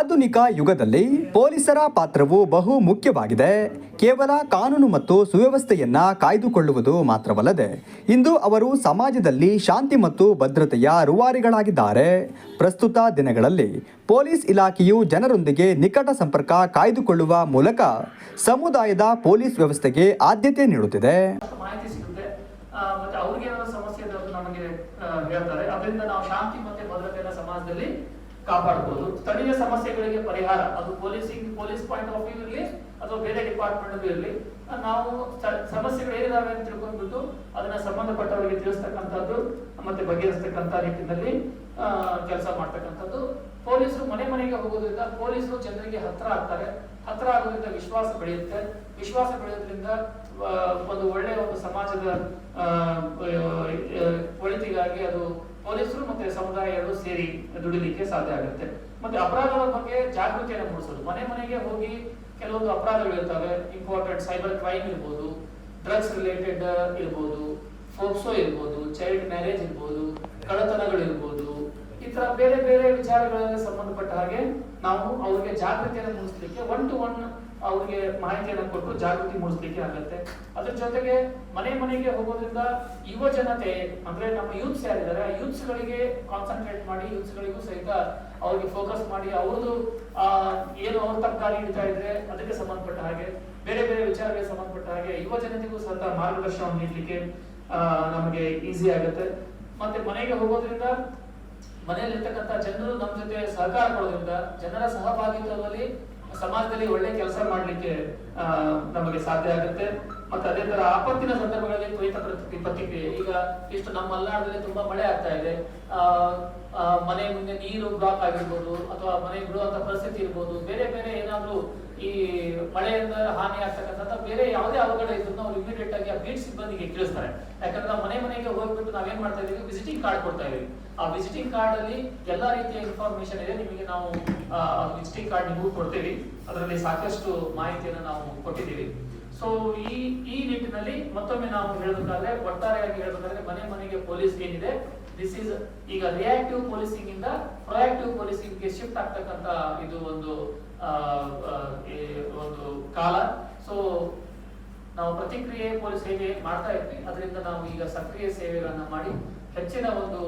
ಆಧುನಿಕ ಯುಗದಲ್ಲಿ ಪೊಲೀಸರ ಪಾತ್ರವು ಬಹು ಮುಖ್ಯವಾಗಿದೆ. ಕೇವಲ ಕಾನೂನು ಮತ್ತು ಸುವ್ಯವಸ್ಥೆಯನ್ನ ಕಾಯ್ದುಕೊಳ್ಳುವುದು ಮಾತ್ರವಲ್ಲದೆ, ಇಂದು ಅವರು ಸಮಾಜದಲ್ಲಿ ಶಾಂತಿ ಮತ್ತು ಭದ್ರತೆಯ ರುವಾರಿಗಳಾಗಿದ್ದಾರೆ. ಪ್ರಸ್ತುತ ದಿನಗಳಲ್ಲಿ ಪೊಲೀಸ್ ಇಲಾಖೆಯು ಜನರೊಂದಿಗೆ ನಿಕಟ ಸಂಪರ್ಕ ಕಾಯ್ದುಕೊಳ್ಳುವ ಮೂಲಕ ಸಮುದಾಯದ ಪೊಲೀಸ್ ವ್ಯವಸ್ಥೆಗೆ ಆದ್ಯತೆ ನೀಡುತ್ತಿದೆ. ಸಮಸ್ಯೆ ನಮಗೆ ಹೇಳ್ತಾರೆ. ಅದರಿಂದ ನಾವು ಶಾಂತಿ ಮತ್ತೆ ಭದ್ರತೆಯನ್ನು ಸಮಾಜದಲ್ಲಿ ಕಾಪಾಡಬಹುದು ಸ್ಥಳೀಯ ಸಮಸ್ಯೆಗಳಿಗೆ ಪರಿಹಾರ, ಅದು policing police point of view ಇರಲಿ, ಅಥವಾ ಬೇರೆ ಡಿಪಾರ್ಟ್ಮೆಂಟ್ ಇರಲಿ, ನಾವು ಸಮಸ್ಯೆಗಳು ಏನಿದಾವೆ ಅಂತ ತಿಳ್ಕೊಂಡ್ಬಿಟ್ಟು ಅದನ್ನ ಸಂಬಂಧಪಟ್ಟವರಿಗೆ ತಿಳಿಸ್ತಕ್ಕಂಥದ್ದು, ಮತ್ತೆ ಬಗೆಹರಿಸ್ತಕ್ಕಂಥ ರೀತಿಯಲ್ಲಿ ಕೆಲಸ ಮಾಡ್ತಕ್ಕಂಥದ್ದು. ಪೊಲೀಸರು ಮನೆ ಮನೆಗೆ ಹೋಗೋದ್ರಿಂದ ಪೊಲೀಸರು ಜನರಿಗೆ ಹತ್ರ ಆಗ್ತಾರೆ. ಹತ್ರ ಆಗೋದ್ರಿಂದ ವಿಶ್ವಾಸ ಬೆಳೆಯುತ್ತೆ. ವಿಶ್ವಾಸ ಬೆಳೆಯೋದ್ರಿಂದ ಒಂದು ಒಳ್ಳೆಯ ಒಂದು ಸಮಾಜದ ಒಳಿತಿಗಾಗಿ ಅದು ಪೊಲೀಸರು ಮತ್ತೆ ಸಮುದಾಯ ಎರಡು ಸೇರಿ ದುಡಿಲಿಕ್ಕೆ ಸಾಧ್ಯ ಆಗುತ್ತೆ. ಮತ್ತೆ ಅಪರಾಧಗಳ ಬಗ್ಗೆ ಜಾಗೃತಿಯನ್ನು ಮೂಡಿಸೋದು. ಮನೆ ಮನೆಗೆ ಹೋಗಿ ಕೆಲವೊಂದು ಅಪರಾಧಗಳು ಇರ್ತವೆ. ಇಂಪಾರ್ಟೆಂಟ್ ಸೈಬರ್ ಕ್ರೈಮ್ ಇರ್ಬೋದು ಡ್ರಗ್ಸ್ ರಿಲೇಟೆಡ್ ಇರ್ಬೋದು ಫೋಕ್ಸೋ ಇರ್ಬೋದು ಚೈಲ್ಡ್ ಮ್ಯಾರೇಜ್ ಇರ್ಬೋದು, ಕಳ್ಳತನಗಳು ಇರ್ಬೋದು. ಈ ತರ ಬೇರೆ ಬೇರೆ ವಿಚಾರಗಳಿಗೆ ಸಂಬಂಧಪಟ್ಟ ಹಾಗೆ ನಾವು ಅವ್ರಿಗೆ ಜಾಗೃತಿಯನ್ನು ಮೂಡಿಸಲಿಕ್ಕೆ ಒನ್ ಟು ಒನ್ ಅವ್ರಿಗೆ ಮಾಹಿತಿಯನ್ನು ಕೊಟ್ಟು ಜಾಗೃತಿ ಮೂಡಿಸ್ಲಿಕ್ಕೆ ಆಗುತ್ತೆ. ಅದ್ರ ಜೊತೆಗೆ ಮನೆ ಮನೆಗೆ ಹೋಗೋದ್ರಿಂದ ಯುವ ಜನತೆ, ಅಂದ್ರೆ ನಮ್ಮ ಯೂತ್ಸ್ ಯಾರಿದ್ದಾರೆ, ಆ ಯೂತ್ಸ್ ಗಳಿಗೆ ಕಾನ್ಸಂಟ್ರೇಟ್ ಮಾಡಿ ಯೂತ್ಸ್ ಗಳಿಗೂ ಸಹಿತ ಅವ್ರಿಗೆ ಫೋಕಸ್ ಮಾಡಿ, ಅವ್ರದ್ದು ಏನು ಅವ್ರ ತರಕಾರಿ ಇಡ್ತಾ ಇದ್ರೆ ಅದಕ್ಕೆ ಸಂಬಂಧಪಟ್ಟ ಹಾಗೆ, ಬೇರೆ ಬೇರೆ ವಿಚಾರಗಳಿಗೆ ಸಂಬಂಧಪಟ್ಟ ಹಾಗೆ ಯುವ ಜನತೆಗೂ ಸಹಿತ ಮಾರ್ಗದರ್ಶನ ನೀಡಲಿಕ್ಕೆ ನಮಗೆ ಈಸಿ ಆಗುತ್ತೆ. ಮತ್ತೆ ಮನೆಗೆ ಹೋಗೋದ್ರಿಂದ ಮನೆಯಲ್ಲಿರ್ತಕ್ಕಂಥ ಜನರು ನಮ್ಮ ಜೊತೆ ಸಹಕಾರ ಕೊಡೋದ್ರಿಂದ ಜನರ ಸಹಭಾಗಿತ್ವದಲ್ಲಿ ಸಮಾಜದಲ್ಲಿ ಒಳ್ಳೆ ಕೆಲಸ ಮಾಡ್ಲಿಕ್ಕೆ ನಮಗೆ ಸಾಧ್ಯ ಆಗುತ್ತೆ. ಮತ್ತೆ ಅದೇ ತರ ಆಪತ್ತಿನ ಸಂದರ್ಭಗಳಲ್ಲಿ ತ್ವರಿತ ಪ್ರತಿ- ಪ್ರತಿಕ್ರಿಯೆ. ಈಗ ಇಷ್ಟು ನಮ್ಮ ಮಲೆನಾಡಲ್ಲಿ ತುಂಬಾ ಮಳೆ ಆಗ್ತಾ ಇದೆ. ಮನೆ ಮುಂದೆ ನೀರು ಬ್ಲಾಕ್ ಆಗಿರ್ಬೋದು ಅಥವಾ ಮನೆ ಬಿಡುವಂತ ಪರಿಸ್ಥಿತಿ ಇರ್ಬೋದು, ಬೇರೆ ಬೇರೆ ಏನಾದ್ರೂ ಈ ಮಳೆಯಿಂದ ಹಾನಿ ಆಗ್ತಕ್ಕಂಥ ಬೇರೆ ಯಾವುದೇ ಅವಘಡ ಇದ್ರು ನಾವು ಇಮಿಡಿಯೇಟ್ ಆಗಿ ಆ ಬೀಟ್ ಸಿಬ್ಬಂದಿಗೆ ತಿಳಿಸ್ತಾರೆ. ಯಾಕಂದ್ರೆ ಮನೆ ಮನೆಗೆ ಹೋಗ್ಬಿಟ್ಟು ನಾವೇನ್ ಮಾಡ್ತಾ ಇದೀವಿ? ವಿಸಿಟಿಂಗ್ ಕಾರ್ಡ್ ಕೊಡ್ತಾ ಇದೀವಿ. ಆ ವಿಸಿಟಿಂಗ್ ಕಾರ್ಡ್ ಅಲ್ಲಿ ಎಲ್ಲಾ ರೀತಿಯ ಇನ್ಫಾರ್ಮೇಶನ್ ಇದೆ. ನಿಮಗೆ ನಾವು ವಿಸಿಟಿಂಗ್ ಕಾರ್ಡ್ ನಿಮಗೂ ಕೊಡ್ತೀವಿ. ಅದರಲ್ಲಿ ಸಾಕಷ್ಟು ಮಾಹಿತಿಯನ್ನು ನಾವು ಕೊಟ್ಟಿದ್ದೀವಿ. ಸೊ ಈ ಈ ನಿಟ್ಟಿನಲ್ಲಿ ಮತ್ತೊಮ್ಮೆ ನಾವು ಹೇಳಬೇಕಾದ್ರೆ ಒಟ್ಟಾರೆಯಾಗಿ ಹೇಳಬೇಕಾದ್ರೆ ಮನೆ ಮನೆಗೆ ಪೊಲೀಸ್ ಏನಿದೆ? ದಿಸ್ ಇಸ್ ಈಗ ರಿಯಾಕ್ಟಿವ್ ಪೊಲೀಸಿಂಗ್ ಇಂದ ಪ್ರೊಯಾಕ್ಟಿವ್ ಪೊಲೀಸಿಂಗ್ಗೆ ಶಿಫ್ಟ್ ಆಗ್ತಕ್ಕಂತ ಇದು ಒಂದು ಒಂದು ಕಾಲ. ಸೊ ನಾವು ಪ್ರತಿಕ್ರಿಯೆ ಪೊಲೀಸ್ ಹೇಗೆ ಮಾಡ್ತಾ ಇದ್ವಿ, ಅದರಿಂದ ನಾವು ಈಗ ಸಕ್ರಿಯ ಸೇವೆಗಳನ್ನ ಮಾಡಿ, ಹೆಚ್ಚಿನ ಒಂದು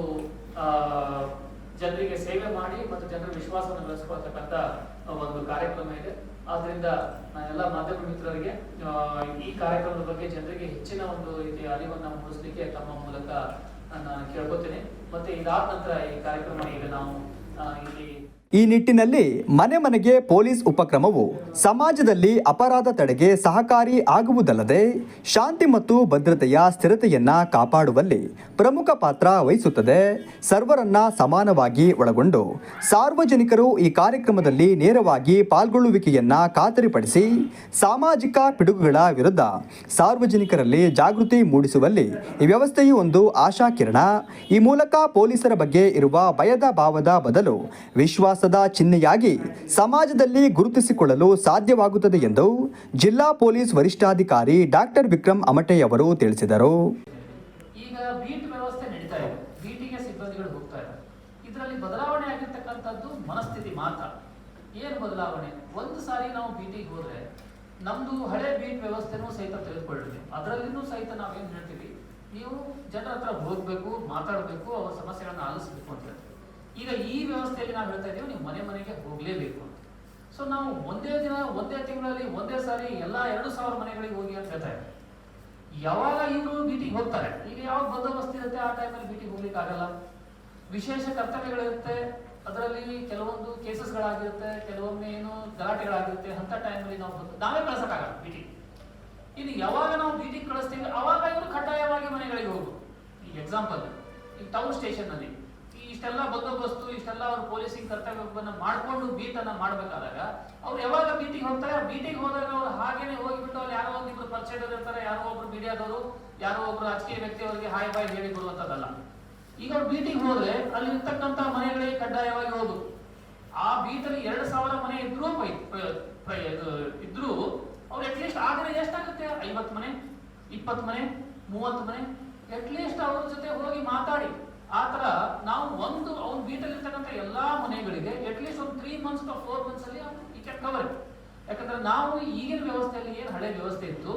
ಜನರಿಗೆ ಸೇವೆ ಮಾಡಿ ಮತ್ತು ಜನರ ವಿಶ್ವಾಸವನ್ನು ಬೆಳೆಸ್ಕೊಳ್ತಕ್ಕಂಥ ಒಂದು ಕಾರ್ಯಕ್ರಮ ಇದೆ. ಆದ್ರಿಂದ ನಾನು ಎಲ್ಲ ಮಾಧ್ಯಮ ಮಿತ್ರರಿಗೆ ಈ ಕಾರ್ಯಕ್ರಮದ ಬಗ್ಗೆ ಜನರಿಗೆ ಹೆಚ್ಚಿನ ಒಂದು ರೀತಿಯ ಅರಿವನ್ನು ಮೂಡಿಸಲಿಕ್ಕೆ ತಮ್ಮ ಮೂಲಕ ನಾನು ಕೇಳ್ಕೊತೀನಿ. ಮತ್ತೆ ಇದಾದ ನಂತರ ಈ ಕಾರ್ಯಕ್ರಮ ಈಗ ನಾವು ಇಲ್ಲಿ ಈ ನಿಟ್ಟಿನಲ್ಲಿ ಮನೆ ಮನೆಗೆ ಪೊಲೀಸ್ ಉಪಕ್ರಮವು ಸಮಾಜದಲ್ಲಿ ಅಪರಾಧ ತಡೆಗೆ ಸಹಕಾರಿ ಆಗುವುದಲ್ಲದೆ ಶಾಂತಿ ಮತ್ತು ಭದ್ರತೆಯ ಸ್ಥಿರತೆಯನ್ನ ಕಾಪಾಡುವಲ್ಲಿ ಪ್ರಮುಖ ಪಾತ್ರ ವಹಿಸುತ್ತದೆ. ಸರ್ವರನ್ನ ಸಮಾನವಾಗಿ ಒಳಗೊಂಡು ಸಾರ್ವಜನಿಕರು ಈ ಕಾರ್ಯಕ್ರಮದಲ್ಲಿ ನೇರವಾಗಿ ಪಾಲ್ಗೊಳ್ಳುವಿಕೆಯನ್ನ ಖಾತರಿಪಡಿಸಿ ಸಾಮಾಜಿಕ ಪಿಡುಗುಗಳ ವಿರುದ್ಧ ಸಾರ್ವಜನಿಕರಲ್ಲಿ ಜಾಗೃತಿ ಮೂಡಿಸುವಲ್ಲಿ ಈ ವ್ಯವಸ್ಥೆಯು ಒಂದು ಆಶಾಕಿರಣ. ಈ ಮೂಲಕ ಪೊಲೀಸರ ಬಗ್ಗೆ ಇರುವ ಭಯದ ಭಾವದ ಬದಲು ವಿಶ್ವಾಸದ ಚಿಹ್ನೆಯಾಗಿ ಸಮಾಜದಲ್ಲಿ ಗುರುತಿಸಿಕೊಳ್ಳಲು ಸಾಧ್ಯವಾಗುತ್ತದೆ ಎಂದು ಜಿಲ್ಲಾ ಪೊಲೀಸ್ ವರಿಷ್ಠಾಧಿಕಾರಿ ಡಾಕ್ಟರ್ ವಿಕ್ರಮ್ ಅಮಟೆ ಅವರು ತಿಳಿಸಿದರು. ಈಗ ಬೀಟ್ ವ್ಯವಸ್ಥೆ ನಡೀತಾ ಇದೆ. ಬೀಟಿಗೆ ಸಿಬ್ಬಂದಿಗಳು ಹೋಗ್ತಾ ಇದ್ದಾರೆ. ಇದರಲ್ಲಿ ಬದಲಾವಣೆ ಆಗಿರ್ತಕ್ಕಂಥದ್ದು ಮನಸ್ಥಿತಿ ಮಾತ್ರ. ಏನು ಬದಲಾವಣೆ? ಒಂದು ಸಾರಿ ನಾವು ಬೀಟಿಗೆ ಹೋದ್ರೆ ನಮ್ದು ಹಳೆ ಬೀಟ್ ವ್ಯವಸ್ಥೆನೂ ಸಹಿತ ತೆಗೆದುಕೊಳ್ಳಿ ಅದರಲ್ಲಿನೂ ಸಹಿತ ನಾವೇನು ಹೇಳ್ತೀವಿ? ನೀವು ಜನರ ಹತ್ರ ಹೋಗ್ಬೇಕು, ಮಾತಾಡಬೇಕು, ಅವರ ಸಮಸ್ಯೆಗಳನ್ನ ಆಲಿಸಬೇಕು ಅಂತ ಹೇಳ್ತೀವಿ. ಈಗ ಈ ವ್ಯವಸ್ಥೆಯಲ್ಲಿ ನಾವು ಹೇಳ್ತಾ ಇದ್ದೀವಿ ನೀವು ಮನೆ ಮನೆಗೆ ಹೋಗ್ಲೇಬೇಕು ಸೊ ನಾವು ಒಂದೇ ದಿನ, ಒಂದೇ ತಿಂಗಳಲ್ಲಿ, ಒಂದೇ ಸಾರಿ ಎಲ್ಲ ಎರಡು ಸಾವಿರ ಮನೆಗಳಿಗೆ ಹೋಗಿ ಅಂತ ಹೇಳ್ತಾ ಇದ್ದೀವಿ ಯಾವಾಗ ಇವರು ಮೀಟಿಂಗ್ ಹೋಗ್ತಾರೆ? ಈಗ ಯಾವಾಗ ಬಂದೋಬಸ್ತ್ ಇರುತ್ತೆ, ಆ ಟೈಮಲ್ಲಿ ಮೀಟಿಂಗ್ ಹೋಗ್ಲಿಕ್ಕೆ ಆಗಲ್ಲ. ವಿಶೇಷ ಕರ್ತವ್ಯಗಳಿರುತ್ತೆ, ಅದರಲ್ಲಿ ಕೆಲವೊಂದು ಕೇಸಸ್ಗಳಾಗಿರುತ್ತೆ ಕೆಲವೊಮ್ಮೆ ಏನು ಗಲಾಟೆಗಳಾಗಿರುತ್ತೆ, ಅಂತ ಟೈಮಲ್ಲಿ ನಾವು ಬಂದು ನಾವೇ ಕಳ್ಸೋಕ್ಕಾಗಲ್ಲ ಮೀಟಿಂಗ್ ಇನ್ನು ಯಾವಾಗ ನಾವು ಮೀಟಿಂಗ್ ಕಳಿಸ್ತೀವಿ, ಅವಾಗ ಇವರು ಕಡ್ಡಾಯವಾಗಿ ಮನೆಗಳಿಗೆ ಹೋಗು ಈಗ ಎಕ್ಸಾಂಪಲ್ ಈ ಟೌನ್ ಸ್ಟೇಷನ್ನಲ್ಲಿ ಈ ಇಷ್ಟೆಲ್ಲ ಬಂದೋಬಸ್ತು, ಇಷ್ಟೆಲ್ಲ ಅವ್ರು ಪೊಲೀಸಿಂಗ್ ಕರ್ತವ್ಯವನ್ನ ಮಾಡ್ಕೊಂಡು ಬೀಟ್ ಅನ್ನ ಮಾಡ್ಬೇಕಾದಾಗ ಅವ್ರು ಯಾವಾಗ ಬೀಟಿಗೆ ಹೋಗ್ತಾರೆ? ಬೀಟಿಗೆ ಹೋದಾಗ ಅವ್ರು ಹಾಗೇನೆ ಹೋಗಿಬಿಟ್ಟು ಅಲ್ಲಿ ಯಾರೋ ಒಂದಿಬ್ರು ಪರಿಚಯದವ್ರು ಇರ್ತಾರೆ, ಯಾರೋ ಒಬ್ರು ಮೀಡಿಯಾದವರು, ಯಾರೋ ಒಬ್ರು ರಾಜಕೀಯ ವ್ಯಕ್ತಿ ಅವರಿಗೆ ಹಾಯ್ ಬಾಯ್ ಹೇಳಿ ಬರುವಂತದ್ದಲ್ಲ ಈಗ ಅವ್ರು ಬೀಟಿಗೆ ಹೋದ್ರೆ ಅಲ್ಲಿ ಇರ್ತಕ್ಕಂತ ಮನೆಗಳಿಗೆ ಕಡ್ಡಾಯವಾಗಿ ಹೋದ್ರು ಆ ಬೀಟಲ್ಲಿ ಎರಡು ಸಾವಿರ ಮನೆ ಇದ್ರೂ ಇದ್ರೂ ಅವ್ರು ಅಟ್ಲೀಸ್ಟ್ ಆದರೆ ಎಷ್ಟಾಗುತ್ತೆ? ಐವತ್ತು ಮನೆ, ಇಪ್ಪತ್ತು ಮನೆ, ಮೂವತ್ತು ಮನೆ ಅಟ್ಲೀಸ್ಟ್ ಅವ್ರ ಜೊತೆ ಹೋಗಿ ಮಾತಾಡಿ. ಆ ತರ ನಾವು ಒಂದು ಅವ್ನ ಬೀಟಲ್ಲಿರ್ತಕ್ಕಂಥ ಎಲ್ಲ ಮನೆಗಳಿಗೆ ಅಟ್ಲೀಸ್ಟ್ ಒಂದು ತ್ರೀ ಮಂತ್ಸ್ ಫೋರ್ ಕವರ್ ಯಾಕಂದ್ರೆ ನಾವು ಈಗಿನ ವ್ಯವಸ್ಥೆಯಲ್ಲಿ ಏನು ಹಳೆ ವ್ಯವಸ್ಥೆ ಇತ್ತು,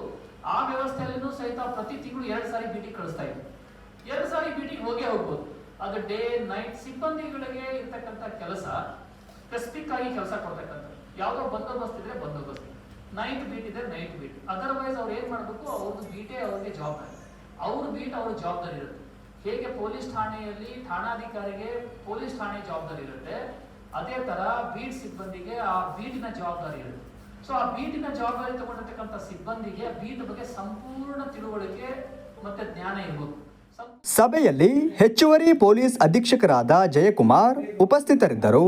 ಆ ವ್ಯವಸ್ಥೆಯಲ್ಲಿನೂ ಸಹಿತ ಪ್ರತಿ ತಿಂಗಳು ಎರಡು ಸಾರಿ ಬೀಟಿ ಕಳಿಸ್ತಾ ಇದ್ವಿ ಎರಡು ಸಾರಿ ಬೀಟಿ ಹೋಗೇ ಹೋಗ್ಬೋದು. ಅದು ಡೇ ನೈಟ್ ಸಿಬ್ಬಂದಿಗಳಿಗೆ ಇರ್ತಕ್ಕಂಥ ಕೆಲಸ ಸ್ಪೆಸಿಫಿಕ್ ಆಗಿ ಕೆಲಸ ಕೊಡ್ತಕ್ಕಂಥ ಯಾವುದೋ ಬಂದೋಬಸ್ತ್ ಇದ್ರೆ ಬಂದೋಬಸ್ತ್. ನೈಟ್ ಬೀಟ್ ಇದ್ರೆ ನೈಟ್ ಬೀಟ್ ಅದರ್ವೈಸ್ ಅವ್ರು ಏನ್ ಮಾಡಬೇಕು ಅವ್ರದ್ದು ಬೀಟೇ ಅವ್ರಿಗೆ ಜವಾಬ್ದಾರಿ ಅವ್ರ ಬೀಟ್ ಅವ್ರ ಜವಾಬ್ದಾರಿ ಇರುತ್ತೆ. ಹೇಗೆ ಪೊಲೀಸ್ ಠಾಣೆಯಲ್ಲಿ ಠಾಣಾಧಿಕಾರಿಗೆ ಪೊಲೀಸ್ ಠಾಣೆ ಜವಾಬ್ದಾರಿ ಇರುತ್ತೆ, ಅದೇ ತರ ಬೀಟ್ ಸಿಬ್ಬಂದಿಗೆ ಆ ಬೀಟಿನ ಜವಾಬ್ದಾರಿ ಇರುತ್ತೆ. ಸೊ ಆ ಬೀಟಿನ ಜವಾಬ್ದಾರಿ ತಗೊಂಡಿರ್ತಕ್ಕಂಥ ಸಿಬ್ಬಂದಿಗೆ ಬೀಟ್ ಬಗ್ಗೆ ಸಂಪೂರ್ಣ ತಿಳುವಳಿಕೆ ಮತ್ತೆ ಜ್ಞಾನ ಇರಬಹುದು ಸಭೆಯಲ್ಲಿ ಹೆಚ್ಚುವರಿ ಪೊಲೀಸ್ ಅಧೀಕ್ಷಕರಾದ ಜಯಕುಮಾರ್ ಉಪಸ್ಥಿತರಿದ್ದರು.